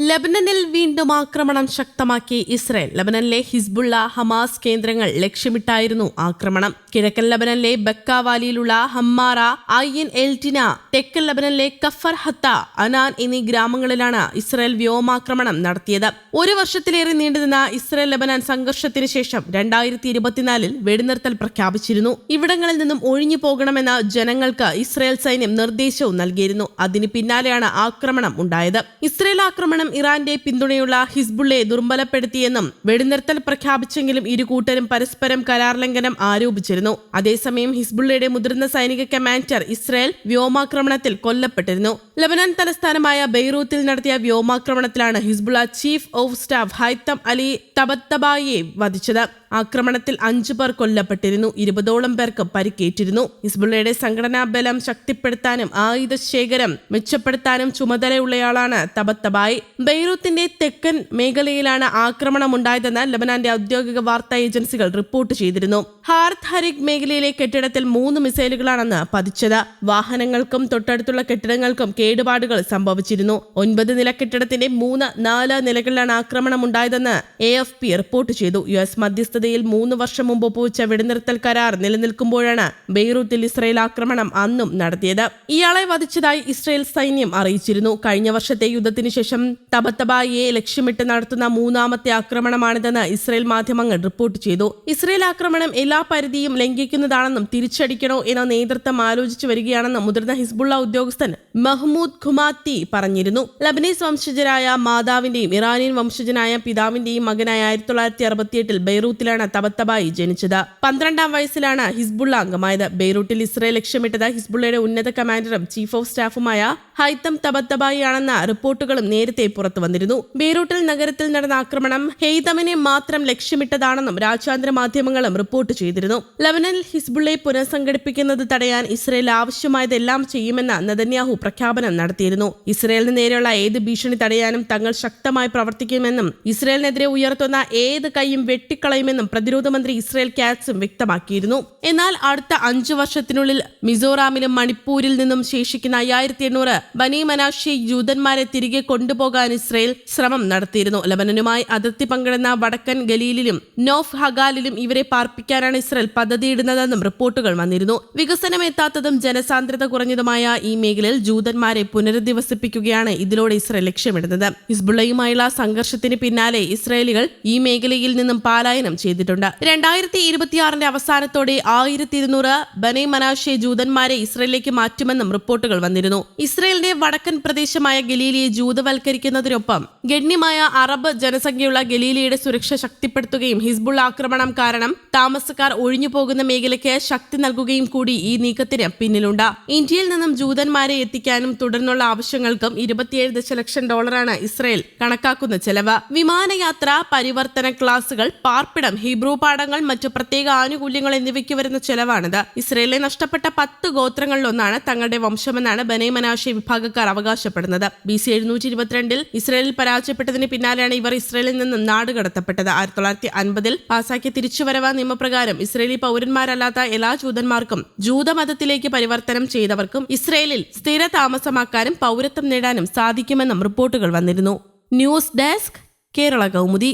ലബനനിൽ വീണ്ടും ആക്രമണം ശക്തമാക്കി ഇസ്രയേൽ. ലബനനിലെ ഹിസ്ബുള്ള ഹമാസ് കേന്ദ്രങ്ങൾ ലക്ഷ്യമിട്ടായിരുന്നു ആക്രമണം. കിഴക്കൻ ലബനനിലെ ബക്കാവാലിയിലുള്ള ഹമ്മാറ ഐൻ എൽറ്റിന തെക്കൻ ലബനനിലെ കഫർ ഹത്ത അനാൻ എന്നീ ഗ്രാമങ്ങളിലാണ് ഇസ്രയേൽ വ്യോമാക്രമണം നടത്തിയത്. ഒരു വർഷത്തിലേറെ നീണ്ടുനിന്ന ഇസ്രയേൽ ലബനാൻ സംഘർഷത്തിന് ശേഷം രണ്ടായിരത്തി ഇരുപത്തിനാലിൽ വെടിനിർത്തൽ പ്രഖ്യാപിച്ചിരുന്നു. ഇവിടങ്ങളിൽ നിന്നും ഒഴിഞ്ഞു പോകണമെന്ന് ജനങ്ങൾക്ക് ഇസ്രയേൽ സൈന്യം നിർദ്ദേശവും നൽകിയിരുന്നു. അതിന് പിന്നാലെയാണ് ആക്രമണം ഉണ്ടായത്. ഇസ്രയേൽ ആക്രമണം ഇറാന്റെ പിന്തുണയുള്ള ഹിസ്ബുള്ളയെ ദുർബലപ്പെടുത്തിയെന്നും വെടിനിർത്തൽ പ്രഖ്യാപിച്ചെങ്കിലും ഇരുകൂട്ടരും പരസ്പരം കരാർ ലംഘനം ആരോപിച്ചിരുന്നു. അതേസമയം ഹിസ്ബുള്ളയുടെ മുതിർന്ന സൈനിക കമാൻഡർ ഇസ്രായേൽ വ്യോമാക്രമണത്തിൽ കൊല്ലപ്പെട്ടിരുന്നു. ലബനാൻ തലസ്ഥാനമായ ബെയ്റൂത്തിൽ നടത്തിയ വ്യോമാക്രമണത്തിലാണ് Hezbollah chief of staff Haytham Ali തബത്തബായിയെ വധിച്ചത്. ആക്രമണത്തിൽ അഞ്ചു പേർ കൊല്ലപ്പെട്ടിരുന്നു. ഇരുപതോളം പേർക്ക് പരിക്കേറ്റിരുന്നു. ഹിസ്ബുള്ളയുടെ സംഘടനാ ബലം ശക്തിപ്പെടുത്താനും ആയുധ ശേഖരം മെച്ചപ്പെടുത്താനും ചുമതലയുള്ളയാളാണ് തബത്തബായി. ബെയ്റൂത്തിന്റെ തെക്കൻ മേഖലയിലാണ് ആക്രമണം ഉണ്ടായതെന്ന് ലബനാന്റെ ഔദ്യോഗിക വാർത്താ ഏജൻസികൾ റിപ്പോർട്ട് ചെയ്തിരുന്നു. ഹാർത്ത് ഹരിക് മേഖലയിലെ കെട്ടിടത്തിൽ മൂന്ന് മിസൈലുകളാണെന്ന് പതിച്ചത്. വാഹനങ്ങൾക്കും തൊട്ടടുത്തുള്ള കെട്ടിടങ്ങൾക്കും കേടുപാടുകൾ സംഭവിച്ചിരുന്നു. ഒൻപത് നില കെട്ടിടത്തിന്റെ മൂന്ന് നാല് നിലകളിലാണ് ആക്രമണം ഉണ്ടായതെന്ന് എ എഫ് പി റിപ്പോർട്ട് ചെയ്തു. യു എസ് മധ്യസ്ഥതയിൽ മൂന്ന് വർഷം മുമ്പ് ഒപ്പുവെച്ച വെടിനിർത്തൽ കരാർ നിലനിൽക്കുമ്പോഴാണ് ബെയ്റൂത്തിൽ ഇസ്രയേൽ ആക്രമണം അന്നും നടത്തിയത്. ഇയാളെ വധിച്ചതായി ഇസ്രയേൽ സൈന്യം അറിയിച്ചിരുന്നു. കഴിഞ്ഞ വർഷത്തെ യുദ്ധത്തിന് ശേഷം തബത്തബായിയെ ലക്ഷ്യമിട്ട് നടത്തുന്ന മൂന്നാമത്തെ ആക്രമണമാണിതെന്ന് ഇസ്രയേൽ മാധ്യമങ്ങൾ റിപ്പോർട്ട് ചെയ്തു. ഇസ്രയേൽ ആക്രമണം എല്ലാ പരിധിയും ലംഘിക്കുന്നതാണെന്നും തിരിച്ചടിക്കണോ എന്ന നേതൃത്വം ആലോചിച്ചു വരികയാണെന്നും മുതിർന്ന ഹിസ്ബുള്ള ഉദ്യോഗസ്ഥൻ മഹ്മൂദ് ഖുമാത്തി പറഞ്ഞിരുന്നു. ലബനീസ് വംശജരായ മാതാവിന്റെയും ഇറാനിയൻ വംശജനായ പിതാവിന്റെയും മകനായ ആയിരത്തി തൊള്ളായിരത്തി അറുപത്തിയെട്ടിൽ ബെയ്റൂത്തിലാണ് തബത്തബായി ജനിച്ചത്. പന്ത്രണ്ടാം വയസ്സിലാണ് ഹിസ്ബുള്ള അംഗമായത്. ബെയ്റൂട്ടിൽ ഇസ്രയേൽ ലക്ഷ്യമിട്ടത് ഹിസ്ബുള്ളയുടെ ഉന്നത കമാൻഡറും ചീഫ് ഓഫ് സ്റ്റാഫുമായ ഹൈത്തം തബത്തബായി ആണെന്ന റിപ്പോർട്ടുകളും നേരത്തെ പുറത്തു വന്നിരുന്നു. ബെയ്റൂട്ടിൽ നഗരത്തിൽ നടന്ന ആക്രമണം ഹെയ്തമിനെ മാത്രം ലക്ഷ്യമിട്ടതാണെന്നും രാജ്യാന്തര മാധ്യമങ്ങളും റിപ്പോർട്ട് ചെയ്തിരുന്നു. ലബനനിൽ ഹിസ്ബുള്ളയെ പുനഃസംഘടിപ്പിക്കുന്നത് തടയാൻ ഇസ്രയേൽ ആവശ്യമായതെല്ലാം ചെയ്യുമെന്ന് നദന്യാഹു പ്രഖ്യാപനം നടത്തിയിരുന്നു. ഇസ്രയേലിന് നേരെയുള്ള ഏത് ഭീഷണി തടയാനും തങ്ങൾ ശക്തമായി പ്രവർത്തിക്കുമെന്നും ഇസ്രയേലിനെതിരെ ഉയർത്തുന്ന ഏത് കൈയും വെട്ടിക്കളയുമെന്നും പ്രതിരോധ മന്ത്രി ഇസ്രയേൽ കാറ്റ്സും വ്യക്തമാക്കിയിരുന്നു. എന്നാൽ അടുത്ത അഞ്ചു വർഷത്തിനുള്ളിൽ മിസോറാമിലും മണിപ്പൂരിൽ നിന്നും ശേഷിക്കുന്ന അയ്യായിരത്തി എണ്ണൂറ് ബനി മനാഷി ജൂതന്മാരെ തിരികെ കൊണ്ടുപോകാൻ ഇസ്രയേൽ ശ്രമം നടത്തിയിരുന്നു. ലബനനുമായി അതിർത്തി പങ്കിടുന്ന വടക്കൻ ഗലീലിലും നോഫ് ഹഗാലിലും ഇവരെ പാർപ്പിക്കാനാണ് ഇസ്രയേൽ പദ്ധതിയിടുന്നതെന്നും റിപ്പോർട്ടുകൾ വന്നിരുന്നു. വികസനം എത്താത്തതും ജനസാന്ദ്രത കുറഞ്ഞതുമായ ഈ മേഖലയിൽ ജൂതന്മാരെ പുനരധിവസിപ്പിക്കുകയാണ് ഇതിലൂടെ ഇസ്രയേൽ ലക്ഷ്യമിടുന്നത്. ഹിസ്ബുള്ളയുമായുള്ള സംഘർഷത്തിന് പിന്നാലെ ഇസ്രയേലികൾ ഈ മേഖലയിൽ നിന്നും പലായനം ചെയ്തിട്ടുണ്ട്. രണ്ടായിരത്തി ഇരുപത്തിയാറിന്റെ അവസാനത്തോടെ ആയിരത്തി ഇരുന്നൂറ് ബനെ മനാഷെ ജൂതന്മാരെ ഇസ്രയേലിലേക്ക് മാറ്റുമെന്നും റിപ്പോർട്ടുകൾ വന്നിരുന്നു. ഇസ്രയേലിന്റെ വടക്കൻ പ്രദേശമായ ഗലീലിയെ ജൂതവൽക്കരിക്കുന്നതിനൊപ്പം ഗണ്യമായ അറബ് ജനസംഖ്യയുള്ള ഗലീലിയുടെ സുരക്ഷ ശക്തിപ്പെടുത്തുകയും ഹിസ്ബുൾ ആക്രമണം കാരണം താമസക്കാർ ഒഴിഞ്ഞു പോകുന്ന മേഖലയ്ക്ക് ശക്തി നൽകുകയും കൂടി ഈ നീക്കത്തിന് പിന്നിലുണ്ട്. ഇന്ത്യയിൽ നിന്നും ജൂതന്മാരെ എത്തിക്കാനും തുടർന്നുള്ള ആവശ്യങ്ങൾക്കും ഇരുപത്തിയേഴ് ദശലക്ഷം ഡോളറാണ് ഇസ്രയേൽ കണക്കാക്കുന്ന ചെലവ്. വിമാനയാത്ര പരിവർത്തന ക്ലാസുകൾ പാർപ്പിടം ഹീബ്രു പാഠങ്ങൾ മറ്റു പ്രത്യേക ആനുകൂല്യങ്ങൾ എന്നിവയ്ക്ക് വരുന്ന ചെലവാണിത്. ഇസ്രയേലിലെ നഷ്ടപ്പെട്ട പത്ത് ഗോത്രങ്ങളിലൊന്നാണ് തങ്ങളുടെ വംശമെന്നാണ് ബനൈ വിഭാഗക്കാർ അവകാശപ്പെടുന്നത്. ബി സി എഴുന്നൂറ്റി ഇരുപത്തിരണ്ടിൽ ഇസ്രയേലിൽ പരാജയപ്പെട്ടതിന് പിന്നാലെയാണ് ഇവർ ഇസ്രയേലിൽ നിന്ന് നാട് കടത്തപ്പെട്ടത്. ആയിരത്തി തൊള്ളായിരത്തി അൻപതിൽ പാസാക്കിയ തിരിച്ചുവരവ് നിയമപ്രകാരം ഇസ്രയേലി പൗരന്മാരല്ലാത്ത എല്ലാ ജൂതന്മാർക്കും ജൂതമതത്തിലേക്ക് പരിവർത്തനം ചെയ്തവർക്കും ഇസ്രയേലിൽ സ്ഥിര താമസമാക്കാനും പൗരത്വം നേടാനും സാധിക്കുമെന്നും റിപ്പോർട്ടുകൾ വന്നിരുന്നു. News desk Kerala Kaumudi.